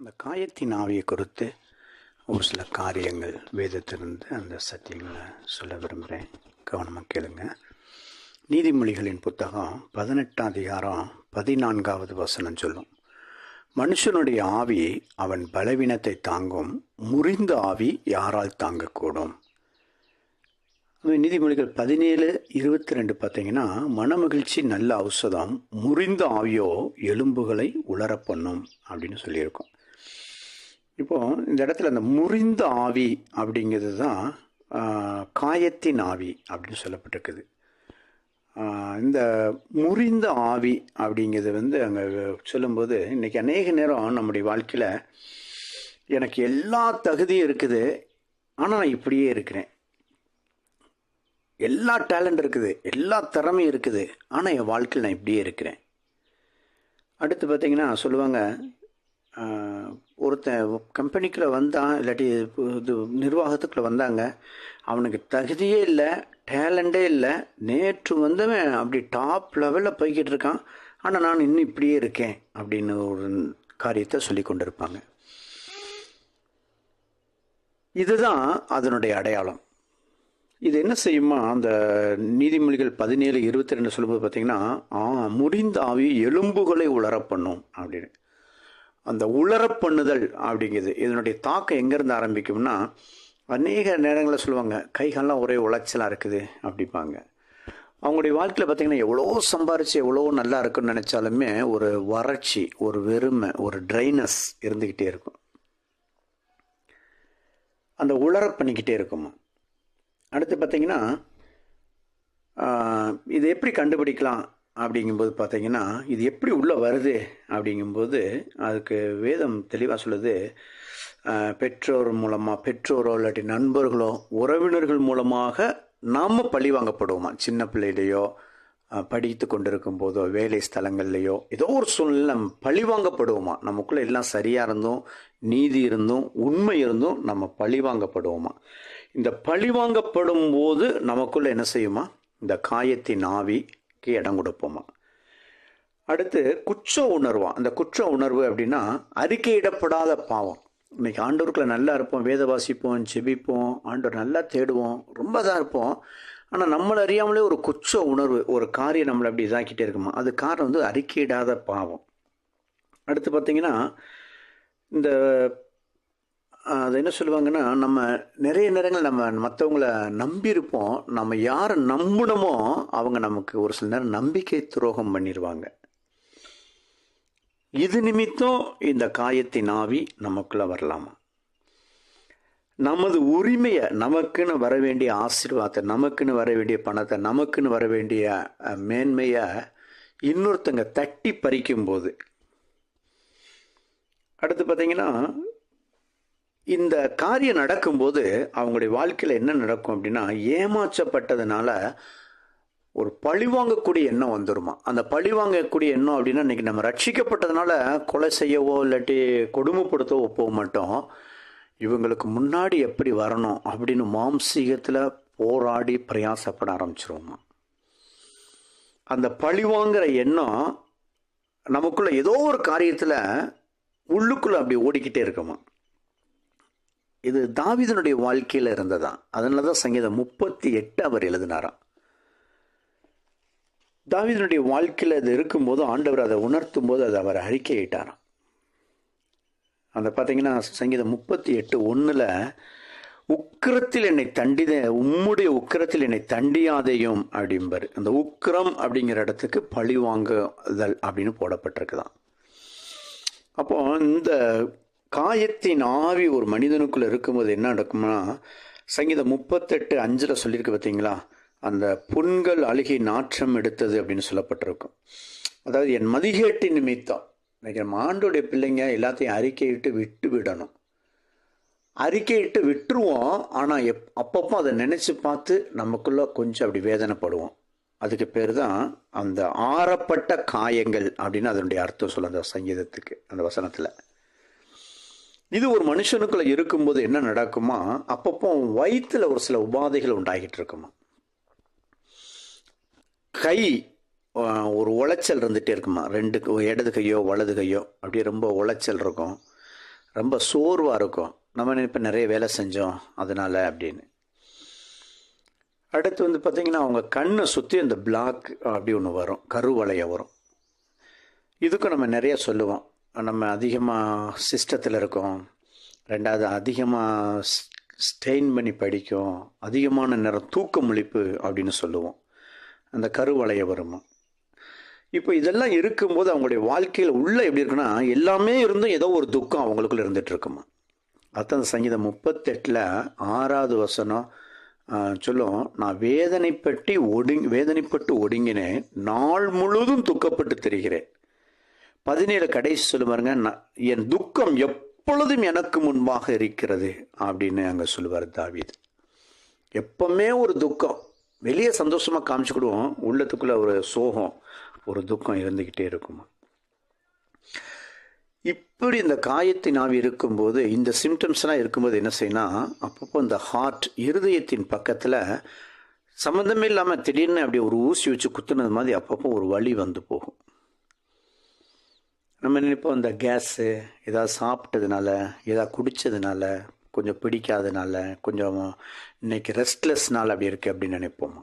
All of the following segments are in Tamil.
இந்த காயத்தின் ஆவியை குறித்து ஒரு சில காரியங்கள் வேதத்திலிருந்து அந்த சத்தியங்களை சொல்ல விரும்புகிறேன். கவனமாக கேளுங்க. நீதிமொழிகளின் புத்தகம் பதினெட்டாம் அதிகாரம் பதினான்காவது வசனம் சொல்லும். மனுஷனுடைய ஆவி அவன் பலவீனத்தை தாங்கும் முறிந்த ஆவி யாரால் தாங்கக்கூடும்? நீதிமொழிகள் பதினேழு இருபத்தி ரெண்டு பார்த்தீங்கன்னா மனமகிழ்ச்சி நல்ல ஔஷதம் முறிந்த ஆவியோ எலும்புகளை உலர பண்ணும் அப்படின்னு சொல்லியிருக்கோம். இப்போ இந்த இடத்துல அந்த முறிந்த ஆவி அப்படிங்கிறது தான் காயத்தின் ஆவி அப்படின்னு சொல்லப்பட்டிருக்குது. இந்த முறிந்த ஆவி அப்படிங்கிறது வந்து அங்கே சொல்லும்போது இன்றைக்கி அநேக நேரம் நம்முடைய வாழ்க்கையில் எனக்கு எல்லா தகுதியும் இருக்குது ஆனால் நான் இப்படியே இருக்கிறேன். எல்லா டேலண்ட் இருக்குது எல்லா திறமையும் இருக்குது ஆனால் என் வாழ்க்கையில் நான் இப்படியே இருக்கிறேன். அடுத்து பார்த்திங்கன்னா சொல்லுவாங்க ஒருத்தன் கம்பெனிக்குள்ளே வந்தான் இல்லாட்டி இது நிர்வாகத்துக்குள்ளே வந்தாங்க. அவனுக்கு தகுதியே இல்லை டேலண்டே இல்லை. நேற்று வந்தவன் அப்படி டாப் லெவலில் போய்கிட்டு இருக்கான். ஆனால் நான் இன்னும் இப்படியே இருக்கேன் அப்படின்னு ஒரு காரியத்தை சொல்லி கொண்டிருப்பாங்க. இதுதான் அதனுடைய அடையாளம். இது என்ன செய்யுமா? அந்த நீதிமொழிகள் பதினேழு இருபத்தி ரெண்டு சொல்லும்போது பார்த்தீங்கன்னா ஆ முறிந்த ஆவி எலும்புகளை உளர பண்ணும் அப்படின்னு. அந்த உலர பண்ணுதல் அப்படிங்கிறது இதனுடைய தாக்கம் எங்கேருந்து ஆரம்பிக்கும்னா அநேக நேரங்களில் சொல்லுவாங்க கைகள்லாம் ஒரே உளைச்சலாக இருக்குது அப்படிம்பாங்க. அவங்களுடைய வாழ்க்கையில் பார்த்தீங்கன்னா எவ்வளோ சம்பாரித்து எவ்வளோ நல்லா இருக்குன்னு நினச்சாலுமே ஒரு வறட்சி ஒரு வெறுமை ஒரு ட்ரைனஸ் இருந்துக்கிட்டே இருக்கும். அந்த உளர பண்ணிக்கிட்டே இருக்குமா. அடுத்து பார்த்திங்கன்னா இது எப்படி கண்டுபிடிக்கலாம்? அப்படிங்கும்போது பார்த்தீங்கன்னா இது எப்படி உள்ளே வருது அப்படிங்கும்போது அதுக்கு வேதம் தெளிவாக சொல்லுது பெற்றோர் மூலமாக பெற்றோரோ இல்லாட்டி நண்பர்களோ உறவினர்கள் மூலமாக நாம் பழி வாங்கப்படுவோமா? சின்ன பிள்ளையிலையோ படித்து கொண்டிருக்கும் போதோ வேலை ஸ்தலங்கள்லையோ ஏதோ ஒரு சூழ்நிலை நம்ம பழி வாங்கப்படுவோமா? நமக்குள்ளே எல்லாம் சரியாக இருந்தும் நீதி இருந்தும் உண்மை இருந்தும் நம்ம பழி வாங்கப்படுவோமா? இந்த பழி வாங்கப்படும் போது நமக்குள்ளே என்ன செய்யுமா? இந்த காயத்தின் ஆவி இடம் கொடுப்போமா? அடுத்து குற்ற உணர்வா? அந்த குற்ற உணர்வு அப்படின்னா அறிக்கையிடப்படாத பாவம். இன்னைக்கு ஆண்டவருக்குள்ள நல்லா இருப்போம் வேத வாசிப்போம் செபிப்போம் ஆண்டவர் நல்லா தேடுவோம் ரொம்ப தான் இருப்போம். ஆனால் நம்மளை அறியாமலே ஒரு குற்ற உணர்வு ஒரு காரியம் நம்மளை அப்படி இதாக்கிட்டே இருக்குமா? அது காரணம் வந்து அறிக்கையிடாத பாவம். அடுத்து பார்த்தீங்கன்னா இந்த அது என்ன சொல்லுவாங்கன்னா நம்ம நிறைய நேரங்கள் நம்ம மற்றவங்கள நம்பியிருப்போம். நம்ம யாரை நம்பணுமோ அவங்க நமக்கு ஒரு சில நேரம் நம்பிக்கை துரோகம் பண்ணிடுவாங்க இது நிமித்தம் இந்த காயத்தின் ஆவி நமக்குள்ளே வரலாமா? நமது உரிமையை நமக்குன்னு வர வேண்டிய ஆசீர்வாதத்தை நமக்குன்னு வர வேண்டிய பணத்தை நமக்குன்னு வர வேண்டிய மேன்மையை இன்னொருத்தங்க தட்டி பறிக்கும்போது. அடுத்து பார்த்தீங்கன்னா இந்த காரியம் நடக்கும்போது அவங்களுடைய வாழ்க்கையில் என்ன நடக்கும் அப்படின்னா ஏமாற்றப்பட்டதுனால ஒரு பழிவாங்கக்கூடிய எண்ணம் வந்துருமா? அந்த பழிவாங்கக்கூடிய எண்ணம் அப்படின்னா இன்னைக்கு நம்ம ரட்சிக்கப்பட்டதுனால கொலை செய்யவோ இல்லாட்டி கொடுமைப்படுத்தவோ போக மாட்டோம். இவங்களுக்கு முன்னாடி எப்படி வரணும் அப்படின்னு மாம்சீகத்தில் போராடி பிரயாசப்பட ஆரம்பிச்சிருவோமா? அந்த பழிவாங்கிற எண்ணம் நமக்குள்ள ஏதோ ஒரு காரியத்தில் உள்ளுக்குள்ளே அப்படி ஓடிக்கிட்டே இருக்குமா? இது தாவிதனுடைய வாழ்க்கையில் இருந்ததா அதனால தான் சங்கீதம் முப்பத்தி எட்டு அவர் எழுதினாராம். தாவீதனுடைய வாழ்க்கையில் அது இருக்கும்போது ஆண்டவர் அதை உணர்த்தும் போது அதை அவர் அறிக்கையிட்டாராம். அந்த பார்த்தீங்கன்னா சங்கீதம் முப்பத்தி எட்டு ஒன்றில் உக்கிரத்தில் என்னை தண்டித உம்முடைய உக்கிரத்தில் என்னை தண்டியாதையும் அப்படிம்பார். அந்த உக்கிரம் அப்படிங்கிற இடத்துக்கு பழி வாங்குதல் அப்படின்னு போடப்பட்டிருக்குதான். அப்போ இந்த காயத்தின் ஆவி ஒரு மனிதனுக்குள்ள இருக்கும்போது என்ன நடக்கும்னா சங்கீதம் முப்பத்தெட்டு அஞ்சில் சொல்லியிருக்கு பார்த்தீங்களா? அந்த புண்கள் அழுகி நாற்றம் எடுத்தது அப்படின்னு சொல்லப்பட்டிருக்கும். அதாவது என் மதிகேட்டு நிமித்தம். இன்னைக்கு நம்ம ஆண்டோடைய பிள்ளைங்க எல்லாத்தையும் அறிக்கையிட்டு விட்டு விடணும். அறிக்கையிட்டு விட்டுருவோம் ஆனால் எப் அப்பப்போ அதை நினச்சி பார்த்து நமக்குள்ள கொஞ்சம் அப்படி வேதனைப்படுவோம். அதுக்கு பேர் தான் அந்த ஆறப்பட்ட காயங்கள் அப்படின்னு அதனுடைய அர்த்தம் சொல்ல அந்த சங்கீதத்துக்கு அந்த வசனத்தில். இது ஒரு மனுஷனுக்குள்ள இருக்கும்போது என்ன நடக்குமா? அப்பப்போ வயிற்றுல ஒரு சில உபாதைகள் உண்டாகிட்டு இருக்குமா? கை ஒரு உளைச்சல் இருந்துகிட்டே இருக்குமா? ரெண்டு இடது கையோ வலது கையோ அப்படியே ரொம்ப உளைச்சல் இருக்கும். ரொம்ப சோர்வாக இருக்கும். நம்ம இப்போ நிறைய வேலை செஞ்சோம் அதனால் அப்படின்னு. அடுத்து வந்து பார்த்திங்கன்னா அவங்க கண்ணை சுற்றி அந்த பிளாக் அப்படி ஒன்று வரும். கருவளைய வரும். இதுக்கும் நம்ம நிறைய சொல்லுவோம். நம்ம அதிகமாக சிஸ்டத்தில் இருக்கோம். ரெண்டாவது அதிகமாக ஸ்டெயின் பண்ணி படிக்கும். அதிகமான நேரம் தூக்க முழிப்பு அப்படின்னு சொல்லுவோம். அந்த கருவளைய வருமா. இப்போ இதெல்லாம் இருக்கும்போது அவங்களுடைய வாழ்க்கையில் உள்ள எப்படி இருக்குன்னா எல்லாமே இருந்தும் ஏதோ ஒரு துக்கம் அவங்களுக்குள்ள இருந்துட்டு இருக்குமா? அதான் சங்கீதம் முப்பத்தெட்டில் ஆறாவது வசனம் சொல்லும். நான் வேதனைப்பட்டு ஒடுங்கி வேதனைப்பட்டு ஒடுங்கினேன். நாள் முழுவதும் துக்கப்பட்டு தெரிகிறேன். பதினேழு கடைசி சொல்லுவாருங்க என் துக்கம் எப்பொழுதும் எனக்கு முன்பாக இருக்கிறது அப்படின்னு அங்கே சொல்லுவார் தாவீது. எப்பவுமே ஒரு துக்கம் வெளியே சந்தோஷமாக காமிச்சுக்கிடுவோம் உள்ளத்துக்குள்ளே ஒரு சோகம் ஒரு துக்கம் இருந்துக்கிட்டே இருக்குமா. இப்படி இந்த காயத்தின் ஆவி இருக்கும்போது இந்த சிம்டம்ஸ்லாம் இருக்கும்போது என்ன செய்யணும் அப்பப்போ இந்த ஹார்ட் இருதயத்தின் பக்கத்தில் சம்மந்தமே இல்லாமல் திடீர்னு அப்படி ஒரு ஊசி வச்சு குத்துனது மாதிரி அப்பப்போ ஒரு வழி வந்து போகும். நம்ம நினைப்போம் இந்த கேஸு ஏதாவது சாப்பிட்டதுனால ஏதாவது குடித்ததுனால கொஞ்சம் பிடிக்காதனால கொஞ்சம் இன்னைக்கு ரெஸ்ட்லெஸ்னால் அப்படி இருக்குது அப்படின்னு நினைப்போமா.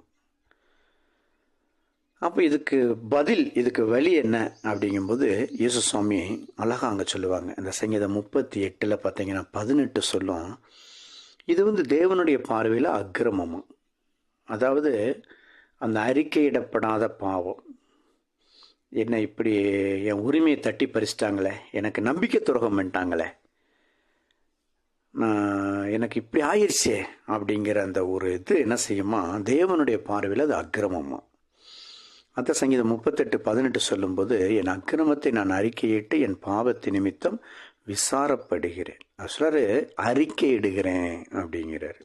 அப்போ இதுக்கு பதில் இதுக்கு வழி என்ன அப்படிங்கும்போது இயேசு சுவாமி அழகாக அங்கே சொல்லுவாங்க. இந்த சங்கீதம் முப்பத்தி எட்டில் பார்த்தீங்கன்னா பதினெட்டு சொல்லும் இது வந்து தேவனுடைய பார்வையில் அக்கிரமமாக அதாவது அந்த அறிக்கையிடப்படாத பாவம். என்ன இப்படி என் உரிமையை தட்டி பறிச்சிட்டாங்களே? எனக்கு நம்பிக்கை துரோகம் பண்ணிட்டாங்களே? நான் எனக்கு இப்படி ஆயிடுச்சே அப்படிங்கிற அந்த ஒரு இது என்ன செய்யுமா? தேவனுடைய பார்வையில் அது அக்கிரமமா? அத்த சங்கீதம் முப்பத்தெட்டு பதினெட்டு சொல்லும்போது என் அக்கிரமத்தை நான் அறிக்கையிட்டு என் பாவத்தை நிமித்தம் விசாரப்படுகிறேன். சொல்கிறாரு அறிக்கையிடுகிறேன் அப்படிங்கிறாரு.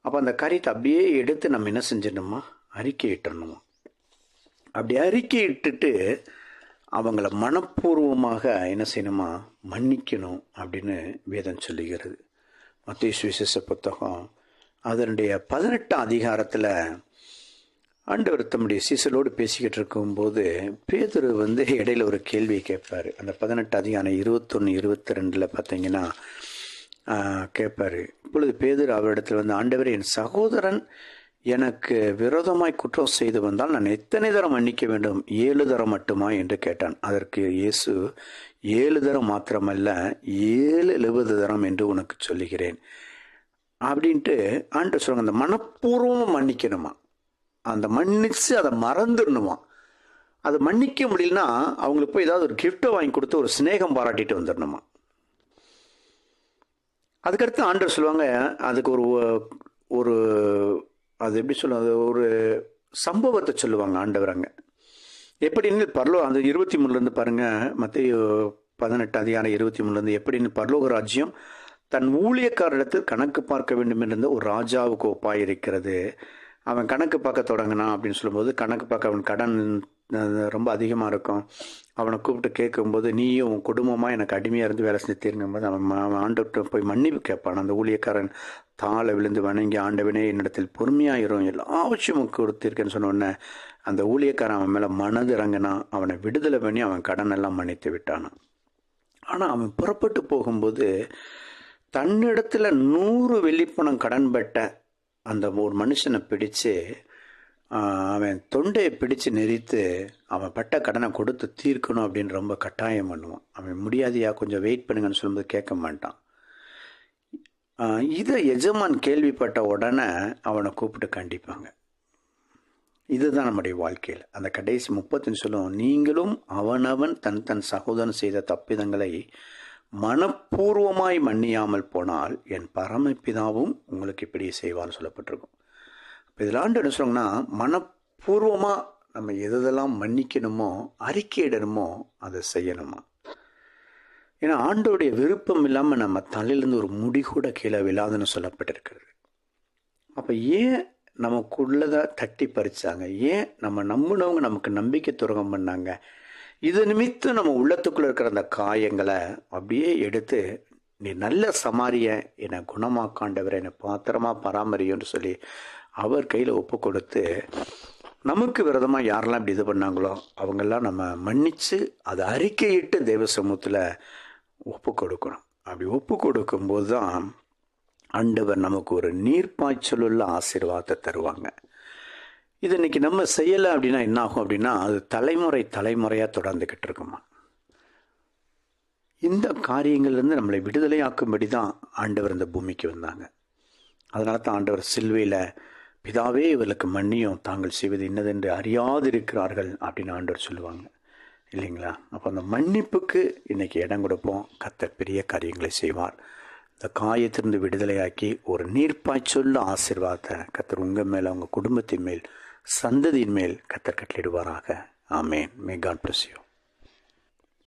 அப்போ அந்த காரியத்தை அப்படியே எடுத்து நம்ம என்ன செஞ்சிடணுமா? அறிக்கையிட்டணுமா? அப்படி அறிக்கையிட்டுட்டு அவங்கள மனப்பூர்வமாக என்ன செய்யணுமா? மன்னிக்கணும் அப்படின்னு வேதம் சொல்லுகிறது. மத்திய சுவிசேஷ புத்தகம் அதனுடைய பதினெட்டாம் அதிகாரத்தில் ஆண்டவர் தம்முடைய சீசலோடு பேசிக்கிட்டு இருக்கும்போது பேதர் வந்து இடையில ஒரு கேள்வி கேட்பார். அந்த பதினெட்டு அதிகாரம் இருபத்தொன்று இருபத்தி ரெண்டில் பார்த்தீங்கன்னா கேட்பார். இப்பொழுது பேதர் அவரிடத்தில் வந்து ஆண்டவர் என் சகோதரன் எனக்கு விரோதமாய் குற்றம் செய்து வந்தால் நான் எத்தனை தரம் மன்னிக்க வேண்டும்? ஏழு தரம் மட்டுமா? என்று கேட்டான். அதற்கு இயேசு ஏழு தரம் மாத்திரமல்ல ஏழு எழுபது தரம் என்று உனக்கு சொல்லுகிறேன். அப்படின்ட்டு ஆண்டு சொல்லுங்க அந்த மனப்பூர்வமாக மன்னிக்கணுமா? அந்த மன்னிச்சு அதை மறந்துடணுமா? அதை மன்னிக்க முடியலன்னா அவங்களுக்கு போய் ஏதாவது ஒரு கிஃப்ட்டை வாங்கி கொடுத்து ஒரு சிநேகம் பாராட்டிட்டு வந்துடணுமா? அதுக்கடுத்து ஆண்டர் சொல்லுவாங்க அதுக்கு ஒரு ஒரு அது எப்படி சொல்லுவாங்க ஒரு சம்பவத்தை சொல்லுவாங்க ஆண்டவராங்க எப்படின்னு பரலோ அந்த இருபத்தி மூணுலேருந்து பாருங்கள் மத்திய பதினெட்டு அதிகாரம் இருபத்தி மூணுலேருந்து எப்படின்னு பரலோக ராஜ்யம் தன் ஊழியக்காரிடத்தில் கணக்கு பார்க்க வேண்டும் இருந்த ஒரு ராஜாவுக்கு ஒப்பாய் இருக்கிறது அவன் கணக்கு பார்க்க தொடங்கினான் அப்படின்னு சொல்லும்போது கணக்கு பார்க்க அவன் கடன் ரொம்ப அதிகமாக இருக்கும். அவனை கூப்பிட்டு கேட்கும்போது நீயும் உன் குடும்பமாக எனக்கு அடிமையாக இருந்து வேலை செஞ்சு தீருங்கும்போது அவன் ஆண்டவர்கிட்ட போய் மன்னிப்பு கேட்பான். அந்த ஊழியக்காரன் தாளை விழுந்து வணங்கி ஆண்டவனே என்னிடத்தில் பொறுமையாயிரும். எல்லா விஷயமும் கொடுத்திருக்கேன்னு சொன்ன உடனே அந்த ஊழியக்காரன் அவன் மேலே மனது இறங்கினா அவனை விடுதலை பண்ணி அவன் கடன் எல்லாம் மன்னித்து விட்டானான் ஆனால் அவன் புறப்பட்டு போகும்போது தன்னிடத்தில் நூறு வெள்ளிப்பணம் கடன் பட்ட அந்த ஒரு மனுஷனை பிடிச்சு அவன் தொண்டையை பிடிச்சு நெறித்து அவன் பட்ட கடனை கொடுத்து தீர்க்கணும் அப்படின்னு ரொம்ப கட்டாயம் பண்ணுவான். அவன் முடியாதையா கொஞ்சம் வெயிட் பண்ணுங்கன்னு சொல்லும்போது கேட்க மாட்டான். இதை எஜமான் கேள்விப்பட்ட உடனே அவனை கூப்பிட்டு கண்டிப்பாங்க. இதுதான் நம்முடைய வாழ்க்கையில். அந்த கடைசி முப்பத்தஞ்சு சொல்லுவோம் நீங்களும் அவனவன் தன் தன் சகோதரன் செய்த தப்பிதங்களை மனப்பூர்வமாய் மன்னியாமல் போனால் என் பரமபிதாவும் உங்களுக்கு இப்படி செய்வான்னு சொல்லப்பட்டிருக்கும். இப்போ இதில் ஆண்டு என்ன சொல்லுங்கன்னா மனப்பூர்வமாக நம்ம எதெல்லாம் மன்னிக்கணுமோ அறிக்கையிடணுமோ அதை செய்யணுமா? ஏன்னா ஆண்டோடைய விருப்பம் இல்லாமல் நம்ம தலையிலேருந்து ஒரு முடி கூட கீழே விழாதுன்னு சொல்லப்பட்டிருக்கிறது. அப்போ ஏன் நமக்குள்ளதை தட்டி பறிச்சாங்க? ஏன் நம்ம நம்பினவங்க நமக்கு நம்பிக்கை துரோகம் பண்ணாங்க? இது நிமித்தம் நம்ம உள்ளத்துக்குள்ளே இருக்கிற அந்த காயங்களை அப்படியே எடுத்து நீ நல்ல சமாரிய என்னை குணமாக்காண்டவர் என்னை பாத்திரமாக பராமரியும்னு சொல்லி அவர் கையில் ஒப்பு கொடுத்து நமக்கு விரதமாக யாரெல்லாம் இப்படி இது பண்ணாங்களோ அவங்கெல்லாம் நம்ம மன்னித்து அதை அறிக்கையிட்டு தெய்வ சமூகத்தில் ஒப்பு கொடுக்கணும். அப்படி ஒப்பு கொடுக்கும்போது தான் ஆண்டவர் நமக்கு ஒரு நீர்ப்பாய்ச்சலுள்ள ஆசீர்வாதத்தை தருவாங்க. இது இன்னைக்கு நம்ம செய்யலை அப்படின்னா என்ன ஆகும் அப்படின்னா அது தலைமுறை தலைமுறையாக தொடர்ந்துக்கிட்டு இருக்குமா? இந்த காரியங்கள்லேருந்து நம்மளை விடுதலையாக்கும்படி தான் ஆண்டவர் இந்த பூமிக்கு வந்தாங்க. அதனால தான் ஆண்டவர் சில்வையில் பிதாவே இவர்களுக்கு மன்னியும். தாங்கள் செய்வது என்னதென்று அறியாதிருக்கிறார்கள் அப்படின்னு ஆண்டவர் சொல்லுவாங்க. இல்லைங்களா? அப்போ அந்த மன்னிப்புக்கு இன்றைக்கி இடம் கொடுப்போம். கத்தர் பெரிய காரியங்களை செய்வார். இந்த காயத்திலிருந்து விடுதலையாக்கி ஒரு நீர்ப்பாய்ச்சொல்ல ஆசிர்வாதத்தை கத்தர் உங்கள் மேலே உங்கள் குடும்பத்தின் மேல் சந்ததியின் மேல் கத்தர் கட்டளிடுவாராக ஆமேன். May God bless you